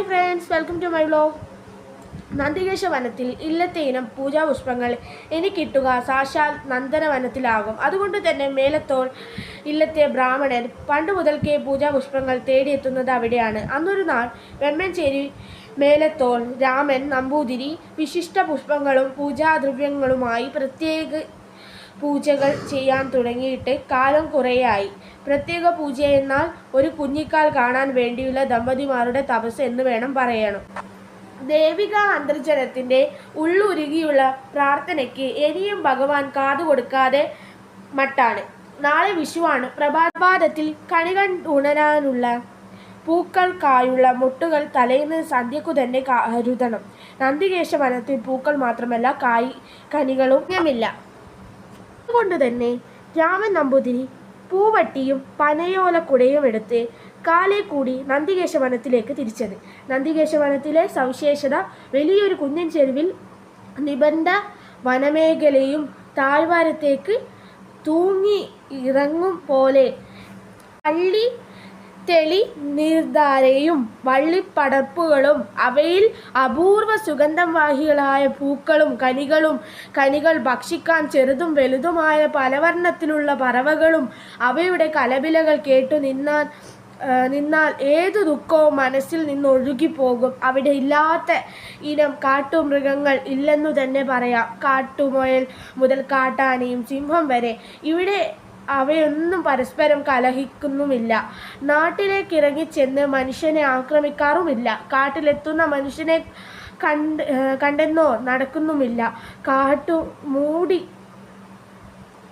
Hi friends welcome to my vlog Nandikesha വനത്തിൽ ഇല്ലത്തെ ഇനം പൂജാപുഷ്പങ്ങൾ ഇനി കിട്ടുക സാക്ഷാൽ നന്ദന വനത്തിലാകും അതുകൊണ്ട് തന്നെ മേലത്തോൾ ഇല്ലത്തെ ബ്രാഹ്മണൻ പണ്ട് മുതൽക്കേ പൂജാപുഷ്പങ്ങൾ തേടിയെത്തുന്നത് അവിടെയാണ്. അന്നൊരു നാൾ വെമ്മൻചേരി മേലത്തോൾ രാമൻ നമ്പൂതിരി വിശിഷ്ട പുഷ്പങ്ങളും പൂജാദ്രവ്യങ്ങളുമായി പ്രത്യേക പൂജകൾ ചെയ്യാൻ തുടങ്ങിയിട്ട് കാലം കുറേയായി. പ്രത്യേക പൂജ എന്നാൽ ഒരു കുഞ്ഞിക്കാൽ കാണാൻ വേണ്ടിയുള്ള ദമ്പതിമാരുടെ തപസ് എന്ന് വേണം പറയണം. ദേവിക അന്തർജനത്തിന്റെ ഉള്ളുരുകിയുള്ള പ്രാർത്ഥനയ്ക്ക് ഇനിയും ഭഗവാൻ കാതുകൊടുക്കാതെ മട്ടാണ്. നാളെ വിഷുവാണ്. പ്രഭാതത്തിൽ കണി പൂക്കൾ പൂക്കൾക്കായുള്ള മുട്ടുകൾ തലേന്ന് സന്ധ്യക്കു തന്നെ കരുതണം നന്ദികേശ വനത്തിൽ പൂക്കൾ മാത്രമല്ല കായ് കനികളും ലഭ്യമില്ല അതുകൊണ്ട് തന്നെ രാമൻ നമ്പൂതിരി പൂവട്ടിയും പനയോലക്കുടയും എടുത്ത് കാലെ കൂടി നന്ദികേശ വനത്തിലേക്ക് തിരിച്ചത്. നന്ദികേശ വനത്തിലെ സവിശേഷത വലിയൊരു കുഞ്ഞൻ ചെരുവിൽ നിബന്ധ വനമേഖലയും താഴ്വാരത്തേക്ക് തൂങ്ങി ഇറങ്ങും പോലെ പള്ളി തെളി നീർധാരയും വള്ളിപ്പടർപ്പുകളും അവയിൽ അപൂർവ സുഗന്ധം വാഹികളായ പൂക്കളും കനികളും കനികൾ ഭക്ഷിക്കാൻ ചെറുതും വലുതുമായ പലവർണത്തിലുള്ള പറവകളും അവയുടെ കലപിലകൾ കേട്ടു നിന്നാൽ നിന്നാൽ ഏതു ദുഃഖവും മനസ്സിൽ നിന്ന് ഒഴുകിപ്പോകും അവിടെ ഇല്ലാത്ത ഇനം കാട്ടുമൃഗങ്ങൾ ഇല്ലെന്നു തന്നെ പറയാം. കാട്ടുമുയൽ മുതൽ കാട്ടാനയും സിംഹം വരെ. ഇവിടെ അവയൊന്നും പരസ്പരം കലഹിക്കുന്നുമില്ല. നാട്ടിലേക്ക് ഇറങ്ങിച്ചെന്ന് മനുഷ്യനെ ആക്രമിക്കാറുമില്ല. കാട്ടിലെത്തുന്ന മനുഷ്യനെ കണ്ട് കണ്ടെന്നോ നടക്കുന്നുമില്ല. കാട്ടു മൂടി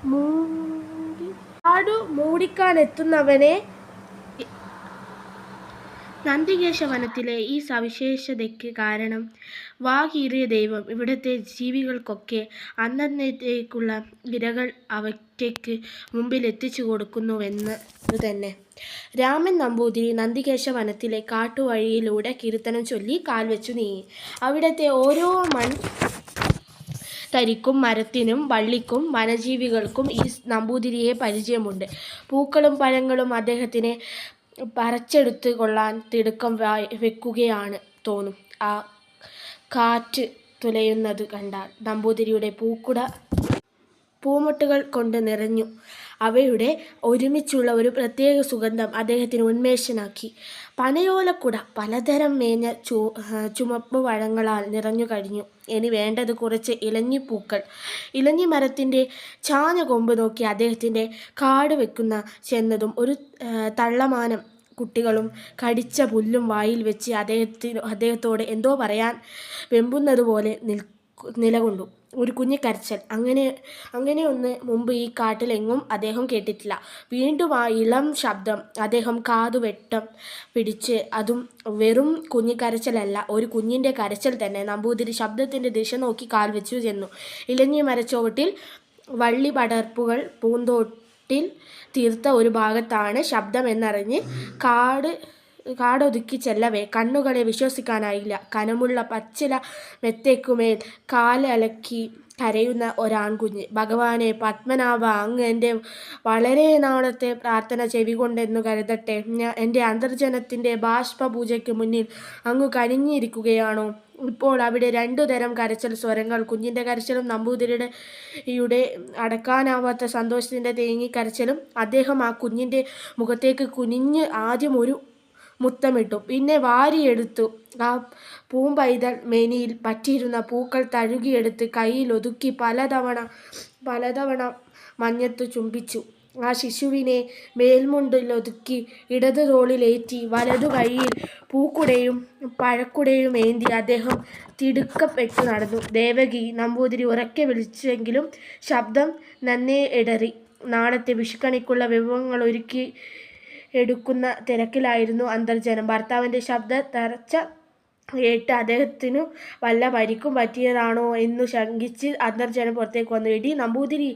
മൂടി കാടു മൂടിക്കാനെത്തുന്നവനെ നന്ദികേശ വനത്തിലെ ഈ സവിശേഷതയ്ക്ക് കാരണം വാകീറിയ ദൈവം. ഇവിടുത്തെ ജീവികൾക്കൊക്കെ അന്നന്നത്തേക്കുള്ള ഇരകൾ അവയ്ക്ക് മുമ്പിൽ എത്തിച്ചു കൊടുക്കുന്നുവെന്ന് തന്നെ. രാമൻ നമ്പൂതിരി നന്ദികേശ വനത്തിലെ കാട്ടുവഴിയിലൂടെ കീർത്തനം ചൊല്ലി കാൽവെച്ചു നീങ്ങി. അവിടുത്തെ ഓരോ മൺ തരിക്കും മരത്തിനും വള്ളിക്കും വനജീവികൾക്കും ഈ നമ്പൂതിരിയെ പരിചയമുണ്ട്. പൂക്കളും പഴങ്ങളും അദ്ദേഹത്തിന് പറിച്ചെടുത്ത് കൊള്ളാൻ തിടുക്കം വെക്കുകയാണ് തോന്നും. ആ കാറ്റ് തുലയുന്നത് കണ്ടാൽ നമ്പൂതിരിയുടെ പൂക്കുട പൂമൊട്ടുകൾ കൊണ്ട് നിറഞ്ഞു. അവയുടെ ഒരുമിച്ചുള്ള ഒരു പ്രത്യേക സുഗന്ധം അദ്ദേഹത്തിന് ഉന്മേഷനാക്കി. പനയോലക്കുട പലതരം മേഞ്ഞ ചു ചുമപ്പ് വഴങ്ങളാൽ നിറഞ്ഞു കഴിഞ്ഞു. ഇനി വേണ്ടത് കുറച്ച് ഇലഞ്ഞിപ്പൂക്കൾ. ഇലഞ്ഞി മരത്തിന്റെ ചാഞ്ഞ കൊമ്പ് നോക്കി അദ്ദേഹത്തിന്റെ കാട് വെക്കുന്ന ചെന്നതും ഒരു തള്ളമാനം കുട്ടികളും കടിച്ച പുല്ലും വായിൽ വെച്ച് അദ്ദേഹത്തിന് അദ്ദേഹത്തോട് എന്തോ പറയാൻ വെമ്പുന്നതുപോലെ നിൽ നിലകൊണ്ടു. ഒരു കുഞ്ഞു കരച്ചൽ. അങ്ങനെ അങ്ങനെയൊന്ന് മുമ്പ് ഈ കാട്ടിലെങ്ങും അദ്ദേഹം കേട്ടിട്ടില്ല. വീണ്ടും ആ ഇളം ശബ്ദം അദ്ദേഹം കാതുവെട്ടം പിടിച്ച് അതും വെറും കുഞ്ഞു കരച്ചലല്ല ഒരു കുഞ്ഞിന്റെ കരച്ചൽ തന്നെ നമ്പൂതിരി ശബ്ദത്തിന്റെ ദിശ നോക്കി കാൽ വെച്ചു ചെന്നു. ഇലഞ്ഞി മരച്ചുവട്ടിൽ വള്ളി പടർപ്പുകൾ പൂന്തോട്ടിൽ തീർത്ത ഒരു ഭാഗത്താണ് ശബ്ദം ശബ്ദമെന്നറിഞ്ഞ് കാട് കാടൊതുക്കി ചെല്ലവേ കണ്ണുകളെ വിശ്വസിക്കാനായില്ല. കനമുള്ള പച്ചില മെത്തേക്കുമേൽ കാലലക്കി കരയുന്ന ഒരാൺകുഞ്ഞ്. ഭഗവാനെ പത്മനാഭ അങ്ങ് എന്റെ വളരെ നാളത്തെ പ്രാർത്ഥന ചെവികൊണ്ടെന്നു കരുതട്ടെ. ഞാൻ എന്റെ അന്തർജനത്തിന്റെ ബാഷ്പ പൂജയ്ക്ക് മുന്നിൽ അങ്ങ് കനിഞ്ഞിരിക്കുകയാണോ? ഇപ്പോൾ അവിടെ രണ്ടു തരം കരച്ചൽ സ്വരങ്ങൾ. കുഞ്ഞിന്റെ കരച്ചിലും നമ്പൂതിരിയുടെ യുടെ അടക്കാനാവാത്ത സന്തോഷത്തിന്റെ തേങ്ങി കരച്ചിലും. അദ്ദേഹം ആ കുഞ്ഞിന്റെ മുഖത്തേക്ക് കുനിഞ്ഞ് ആദ്യം ഒരു മുത്തമിട്ടു. പിന്നെ വാരിയെടുത്തു. ആ പൂമ്പൈതൽ മേനിയിൽ പറ്റിയിരുന്ന പൂക്കൾ തഴുകിയെടുത്ത് കയ്യിൽ ഒതുക്കി പലതവണ പലതവണ മഞ്ഞത്ത് ചുംബിച്ചു. ആ ശിശുവിനെ മേൽമുണ്ടിലൊതുക്കി ഇടതു തോളിലേറ്റി വലതു കൈയിൽ പൂക്കുടയും പഴക്കുടയും ഏന്തി അദ്ദേഹം തിടുക്കപ്പെട്ടു നടന്നു. ദേവകി നമ്പൂതിരി ഉറക്കെ വിളിച്ചെങ്കിലും ശബ്ദം നന്നേ ഇടറി നാളത്തെ വിഷുക്കണിക്കുള്ള വിഭവങ്ങൾ ഒരുക്കി എടുക്കുന്ന തിരക്കിലായിരുന്നു അന്തർജനം. ഭർത്താവിന്റെ ശബ്ദ തറച്ച കേട്ട് അദ്ദേഹത്തിനു വല്ല പരിക്കും പറ്റിയതാണോ എന്നു ശങ്കിച്ച് അന്തർജനം പുറത്തേക്ക് വന്നു. എടി നമ്പൂതിരി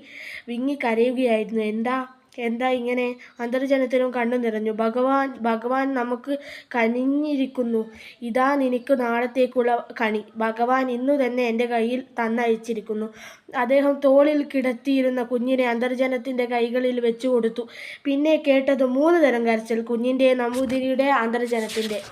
വിങ്ങി കരയുകയായിരുന്നു. എന്താ? എന്താ ഇങ്ങനെ അന്തർജനത്തിനും കണ്ണു നിറഞ്ഞു. ഭഗവാൻ ഭഗവാൻ നമുക്ക് കനിഞ്ഞിരിക്കുന്നു. ഇതാ നിനക്ക് നാളത്തേക്കുള്ള കണി. ഭഗവാൻ ഇന്നു തന്നെ എന്റെ കയ്യിൽ തന്നയച്ചിരിക്കുന്നു. അദ്ദേഹം തോളിൽ കിടത്തിയിരുന്ന കുഞ്ഞിനെ അന്തർജനത്തിന്റെ കൈകളിൽ വെച്ചു കൊടുത്തു. പിന്നെ കേട്ടത് മൂന്ന് തരം കരച്ചിൽ. കുഞ്ഞിന്റെ നമ്പൂതിരിയുടെ അന്തർജനത്തിന്റെ.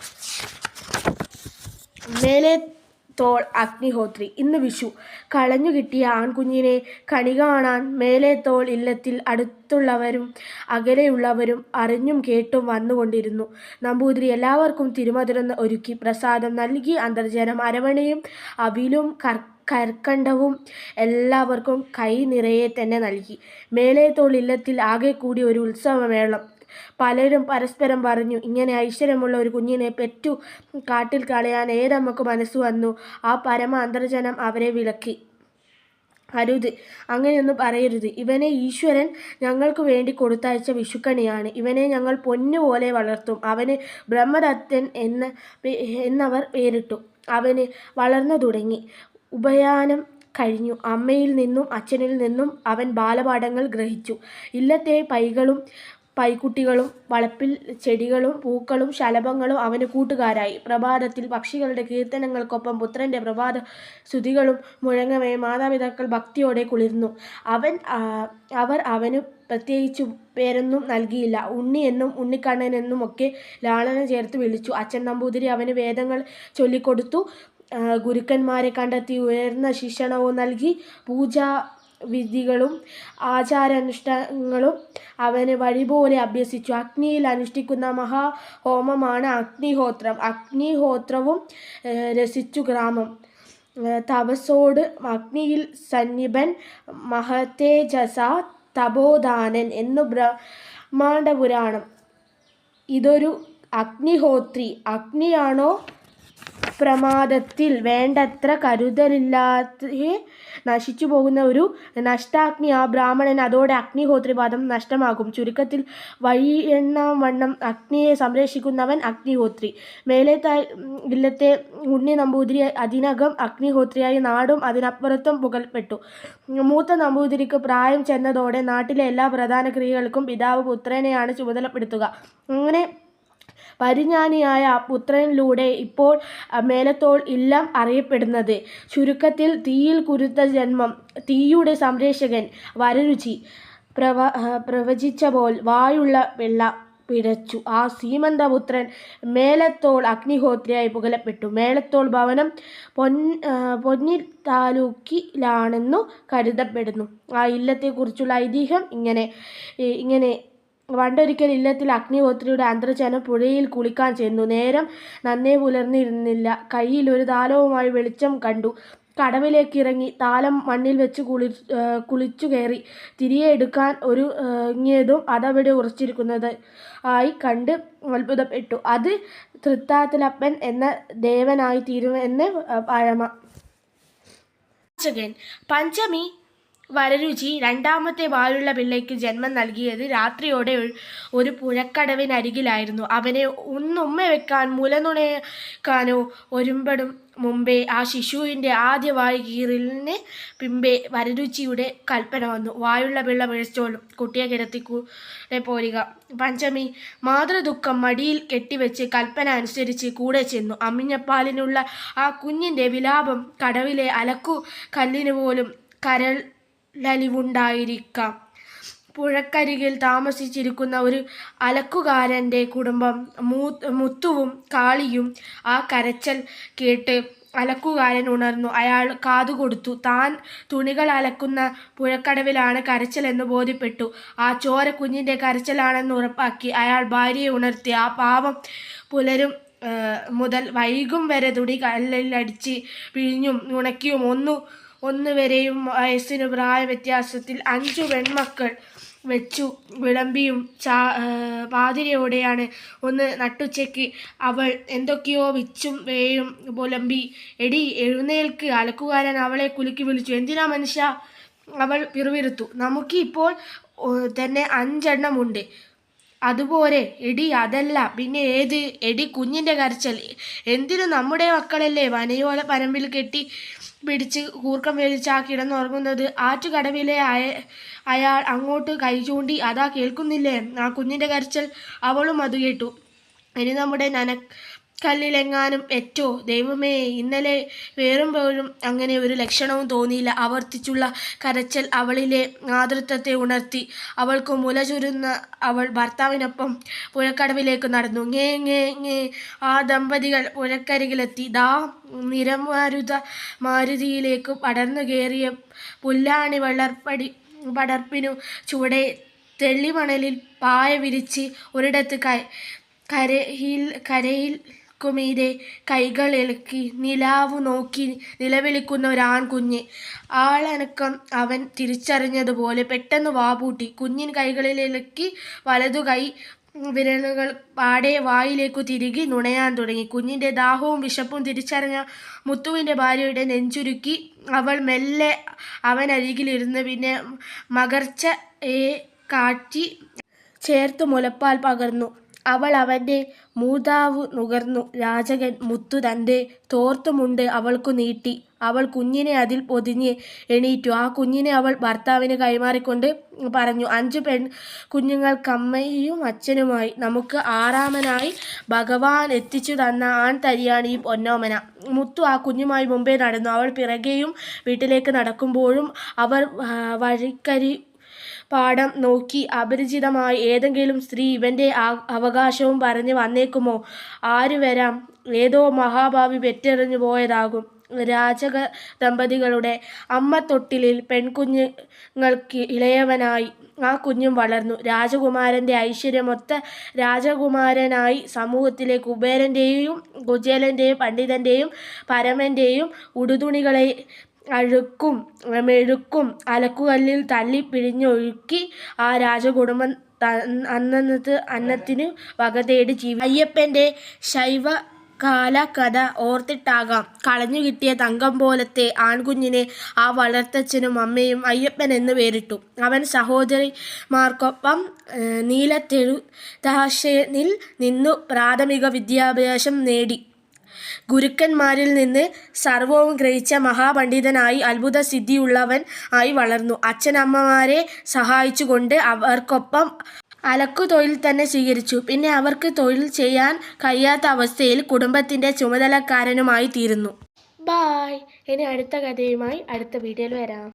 മേലെ തോൾ അഗ്നിഹോത്രി. ഇന്ന് വിഷു. കളഞ്ഞു കിട്ടിയ ആൺകുഞ്ഞിനെ കണി കാണാൻ മേലെ തോൾ ഇല്ലത്തിൽ അടുത്തുള്ളവരും അകലെയുള്ളവരും അറിഞ്ഞും കേട്ടും വന്നുകൊണ്ടിരുന്നു. നമ്പൂതിരി എല്ലാവർക്കും തിരുമധുരം ഒരുക്കി പ്രസാദം നൽകി അന്തർജനം അരവണയും അവിലും കർ കർക്കണ്ടവും എല്ലാവർക്കും കൈ നിറയെ തന്നെ നൽകി. മേലേത്തോൾ ഇല്ലത്തിൽ ആകെ കൂടി ഒരു ഉത്സവമേളം പലരും പരസ്പരം പറഞ്ഞു ഇങ്ങനെ ഐശ്വര്യമുള്ള ഒരു കുഞ്ഞിനെ പെറ്റു കാട്ടിൽ കളയാൻ ഏതമ്മക്ക് മനസ്സ് വന്നു? ആ പരമ അന്തർജനം അവരെ വിളക്കി അരുത്. അങ്ങനെയൊന്നും പറയരുത്. ഇവനെ ഈശ്വരൻ ഞങ്ങൾക്ക് വേണ്ടി കൊടുത്തയച്ച വിഷുക്കണിയാണ് ഇവനെ ഞങ്ങൾ പൊന്നുപോലെ വളർത്തും. അവന് ബ്രഹ്മദത്തൻ എന്ന എന്നവർ പേരിട്ടു. അവന് വളർന്നു തുടങ്ങി. ഉപയാനം കഴിഞ്ഞു. അമ്മയിൽ നിന്നും അച്ഛനിൽ നിന്നും അവൻ ബാലപാഠങ്ങൾ ഗ്രഹിച്ചു. ഇല്ലത്തെ പൈകളും പൈക്കുട്ടികളും വളപ്പിൽ ചെടികളും പൂക്കളും ശലഭങ്ങളും അവന് കൂട്ടുകാരായി. പ്രഭാതത്തിൽ പക്ഷികളുടെ കീർത്തനങ്ങൾക്കൊപ്പം പുത്രന്റെ പ്രഭാത സ്തുതികളും മുഴങ്ങവേ മാതാപിതാക്കൾ ഭക്തിയോടെ കുളിർന്നു. അവൻ അവർ അവന് പ്രത്യേകിച്ച് പേരൊന്നും നൽകിയില്ല. ഉണ്ണി എന്നും ഉണ്ണിക്കണ്ണൻ എന്നും ഒക്കെ ലാളന ചേർത്ത് വിളിച്ചു. അച്ഛൻ നമ്പൂതിരി അവന് വേദങ്ങൾ ചൊല്ലിക്കൊടുത്തു. ഗുരുക്കന്മാരെ കണ്ടെത്തി ഉയർന്ന ശിക്ഷണവും നൽകി. പൂജാ വിധികളും ആചാരാനുഷ്ഠാനങ്ങളും അവന് വഴിപോലെ അഭ്യസിച്ചു. അഗ്നിയിൽ അനുഷ്ഠിക്കുന്ന മഹാഹോമമാണ് അഗ്നിഹോത്രം. അഗ്നിഹോത്രവും രസിച്ചു ഗ്രാമം. തപസോട് അഗ്നിയിൽ സന്നിപൻ മഹത്തേജസ തപോദാനൻ എന്നു ബ്രഹ്മാണ്ഡ പുരാണം ഇതൊരു അഗ്നിഹോത്രി. അഗ്നിയാണോ പ്രമാദത്തിൽ വേണ്ടത്ര കരുതലില്ലാതെ നശിച്ചു പോകുന്ന ഒരു നഷ്ടാഗ്നി ആ ബ്രാഹ്മണൻ അതോടെ അഗ്നിഹോത്രിപാദം നഷ്ടമാകും. ചുരുക്കത്തിൽ വഴിയെണ്ണാം വണ്ണം അഗ്നിയെ സംരക്ഷിക്കുന്നവൻ അഗ്നിഹോത്രി. മേലെ ഇല്ലത്തെ ഉണ്ണി നമ്പൂതിരി അതിനകം അഗ്നിഹോത്രിയായി നാടും അതിനപ്പുറത്തും പുകൽപ്പെട്ടു മൂത്ത നമ്പൂതിരിക്ക് പ്രായം ചെന്നതോടെ നാട്ടിലെ എല്ലാ പ്രധാന ക്രിയകൾക്കും പിതാവ് പുത്രനെയാണ് ചുമതലപ്പെടുത്തുക. അങ്ങനെ പരിജ്ഞാനിയായ പുത്രനിലൂടെ ഇപ്പോൾ മേലത്തോൾ ഇല്ലം അറിയപ്പെടുന്നത്. ചുരുക്കത്തിൽ തീയിൽ കുരുത്ത ജന്മം തീയുടെ സംരക്ഷകൻ വരരുചി പ്രവ പ്രവചിച്ച പോൽ വായുള്ള വെള്ള പിഴച്ചു. ആ സീമന്തപുത്രൻ മേലത്തോൾ അഗ്നിഹോത്രിയായി പുകലപ്പെട്ടു. മേലത്തോൾ ഭവനം പൊൻ പൊന്നി താലൂക്കിലാണെന്നു കരുതപ്പെടുന്നു. ആ ഇല്ലത്തെക്കുറിച്ചുള്ള ഐതിഹ്യം ഇങ്ങനെ ഇങ്ങനെ പണ്ടൊരിക്കൽ ഇല്ലത്തിൽ അഗ്നിഹോത്രിയുടെ അന്തർജനം പുഴയിൽ കുളിക്കാൻ ചെന്നു. നേരം നന്നേ പുലർന്നിരുന്നില്ല. കയ്യിൽ ഒരു താലവുമായി വെളിച്ചം കണ്ടു. കടവിലേക്ക് ഇറങ്ങി താലം മണ്ണിൽ വെച്ച് കുളി കുളിച്ചു കയറി തിരികെ എടുക്കാൻ ഒരു ഇങ്ങിയതും അതവിടെ ഉറച്ചിരിക്കുന്നത് ആയി കണ്ട് അത്ഭുതപ്പെട്ടു. അത് തൃത്താത്തിലപ്പൻ എന്ന ദേവനായി തീരുമെന്ന് പഴമ പഞ്ചമി വരരുചി. രണ്ടാമത്തെ വാലുള്ള പിള്ളയ്ക്ക് ജന്മം നൽകിയത് രാത്രിയോടെ ഒരു- പുഴക്കടവിനരികിലായിരുന്നു. അവനെ ഒന്നുമ്മ വെക്കാൻ മുലനുണയക്കാനോ ഒരുമ്പടും മുമ്പേ ആ ശിശുവിന്റെ ആദ്യ വായു കീറലിന് പിമ്പേ വരരുചിയുടെ കൽപ്പന വന്നു. വായുള്ള പിള്ള പിഴച്ചോളും കുട്ടിയെ കിടത്തി കൂടെ പോരുക. പഞ്ചമി മാതൃദുഃഖം മടിയിൽ കെട്ടിവെച്ച് കൽപ്പന അനുസരിച്ച് കൂടെ ചെന്നു. അമ്മിഞ്ഞപ്പാലിനുള്ള ആ കുഞ്ഞിന്റെ വിലാപം കടവിലെ അലക്കു കല്ലിനു പോലും കരളലിവുണ്ടായിരിക്കാം പുഴക്കരികിൽ താമസിച്ചിരിക്കുന്ന ഒരു അലക്കുകാരന്റെ കുടുംബം മൂ മുത്തുവും കാളിയും ആ കരച്ചൽ കേട്ട് അലക്കുകാരൻ ഉണർന്നു. അയാൾ കാതുകൊടുത്തു. താൻ തുണികൾ അലക്കുന്ന പുഴക്കടവിലാണ് കരച്ചലെന്ന് ബോധ്യപ്പെട്ടു. ആ ചോര കുഞ്ഞിന്റെ കരച്ചലാണെന്ന് ഉറപ്പാക്കി അയാൾ ഭാര്യയെ ഉണർത്തി. ആ പാവം പുലരും മുതൽ വൈകും വരെ തുണി കല്ലിലടിച്ച് പിഴിഞ്ഞും ഉണക്കിയും ഒന്നു ഒന്ന് വരെയും വയസ്സിന് പ്രായ വ്യത്യാസത്തിൽ അഞ്ചു പെൺമക്കൾ വെച്ചു വിളമ്പിയും ചാ പാതിരയോടെയാണ് ഒന്ന് നട്ടുച്ചയ്ക്ക് അവൾ എന്തൊക്കെയോ വിച്ചും വേയും പുലമ്പി. എടി എഴുന്നേൽക്ക്. അലക്കുകാരൻ അവളെ കുലുക്കി വിളിച്ചു. എന്തിനാ മനുഷ്യ? അവൾ പിറുവിരുത്തു നമുക്കിപ്പോൾ തന്നെ അഞ്ചെണ്ണമുണ്ട്. അതുപോലെ എടി അതല്ല. പിന്നെ ഏത്? എടി കുഞ്ഞിന്റെ കരച്ചൽ. എന്തിനു നമ്മുടെ മക്കളല്ലേ വനയോല പരമ്പിൽ കെട്ടി പിടിച്ച് കൂർക്കം വലിച്ച് ആ കിടന്നുറങ്ങുന്നത്? ആറ്റുകടവിലെ അയ അയാൾ അങ്ങോട്ട് കൈ ചൂണ്ടി അതാ കേൾക്കുന്നില്ലേ? ആ കുഞ്ഞിന്റെ കരച്ചൽ അവളും അത് കേട്ടു. ഇനി നമ്മുടെ നന കല്ലിലെങ്ങാനും എറ്റോ ദൈവമേ ഇന്നലെ വേറുമ്പോഴും അങ്ങനെ ഒരു ലക്ഷണവും തോന്നിയില്ല. ആവർത്തിച്ചുള്ള കരച്ചൽ അവളിലെ മാതൃത്വത്തെ ഉണർത്തി. അവൾക്ക് മുല ചുരുന്ന അവൾ ഭർത്താവിനൊപ്പം പുഴക്കടവിലേക്ക് നടന്നു. ങേ ങേ ങേ ആ ദമ്പതികൾ പുഴക്കരികിലെത്തി. ദാ നിരമാരുത മാരുതിയിലേക്ക് പടർന്നു കയറിയ പുല്ലാണി വളർപ്പടി പടർപ്പിനു ചുവടെ തെള്ളിമണലിൽ പായ വിരിച്ച് ഒരിടത്ത് കരയിൽ കരയിൽ കരയിൽക്കുമീതെ കൈകൾ ഇളക്കി നിലാവു നോക്കി നിലവിളിക്കുന്ന ഒരാൺകുഞ്ഞ്. ആളനക്കം അവൻ തിരിച്ചറിഞ്ഞതുപോലെ പെട്ടെന്ന് വാപൂട്ടി കുഞ്ഞിൻ കൈകളിലിളക്കി വലതു കൈ വിരലുകൾ പാടെ വായിലേക്കു തിരികെ നുണയാൻ തുടങ്ങി. കുഞ്ഞിന്റെ ദാഹവും വിശപ്പും തിരിച്ചറിഞ്ഞ മുത്തുവിന്റെ ഭാര്യയുടെ നെഞ്ചുരുക്കി അവൾ മെല്ലെ അവനരികിലിരുന്ന് പിന്നെ മകർച്ചയെ കാറ്റി ചേർത്ത് മുലപ്പാൽ പകർന്നു. അവൾ അവന്റെ മൂതാവ് നുകർന്നു. രാജകൻ മുത്തു തന്റെ തോർത്തുമുണ്ട് അവൾക്കു നീട്ടി. അവൾ കുഞ്ഞിനെ അതിൽ പൊതിഞ്ഞ് എണീറ്റു. ആ കുഞ്ഞിനെ അവൾ ഭർത്താവിന് കൈമാറിക്കൊണ്ട് പറഞ്ഞു അഞ്ച് പെൺ കുഞ്ഞുങ്ങൾക്കമ്മയും അച്ഛനുമായി നമുക്ക് ആറാമനായി ഭഗവാൻ എത്തിച്ചു തന്ന ആൺ തരിയാണ് ഈ പൊന്നോമന മുത്തു ആ കുഞ്ഞുമായി മുമ്പേ നടന്നു. അവൾ പിറകെയും വീട്ടിലേക്ക് നടക്കുമ്പോഴും അവർ വഴിക്കരി പാടം നോക്കി അപരിചിതമായി ഏതെങ്കിലും സ്ത്രീ ഇവന്റെ അവകാശവും പറഞ്ഞ് വന്നേക്കുമോ? ആര് വരാം? ഏതോ മഹാഭാവി പെറ്റെറിഞ്ഞു പോയതാകും. രാജക ദമ്പതികളുടെ അമ്മ തൊട്ടിലിൽ പെൺകുഞ്ഞുങ്ങൾക്ക് ഇളയവനായി ആ കുഞ്ഞും വളർന്നു. രാജകുമാരന്റെ ഐശ്വര്യമൊത്ത രാജകുമാരനായി സമൂഹത്തിലെ കുബേരന്റെയും കുചേലന്റെയും പണ്ഡിതന്റെയും പരമന്റെയും ഉടുതുണികളെ അഴുക്കും മെഴുക്കും അലക്കുകല്ലിൽ തല്ലി പിഴിഞ്ഞൊഴുക്കി ആ രാജകുടുംബം അന്നന്നത്തെ അന്നത്തിന് വകതേടി ജീവി അയ്യപ്പന്റെ ശൈവ കാല കഥ ഓർത്തിട്ടാകാം. കളഞ്ഞു കിട്ടിയ തങ്കം പോലത്തെ ആൺകുഞ്ഞിനെ ആ വളർത്തച്ഛനും അമ്മയും അയ്യപ്പൻ എന്ന് പേരിട്ടു. അവൻ സഹോദരിമാർക്കൊപ്പം നീലത്തെഴുതാശനിൽ നിന്നു പ്രാഥമിക വിദ്യാഭ്യാസം നേടി. ഗുരുക്കന്മാരിൽ നിന്ന് സർവവും ഗ്രഹിച്ച മഹാപണ്ഡിതനായി അത്ഭുത സിദ്ധിയുള്ളവൻ ആയി വളർന്നു. അച്ഛനമ്മമാരെ സഹായിച്ചുകൊണ്ട് അവർക്കൊപ്പം അലക്കു തൊഴിൽ തന്നെ സ്വീകരിച്ചു. പിന്നെ അവർക്ക് തൊഴിൽ ചെയ്യാൻ കഴിയാത്ത അവസ്ഥയിൽ കുടുംബത്തിന്റെ ചുമതലക്കാരനുമായി തീരുന്നു. ബായ് ഇനി അടുത്ത കഥയുമായി അടുത്ത വീഡിയോയിൽ വരാം.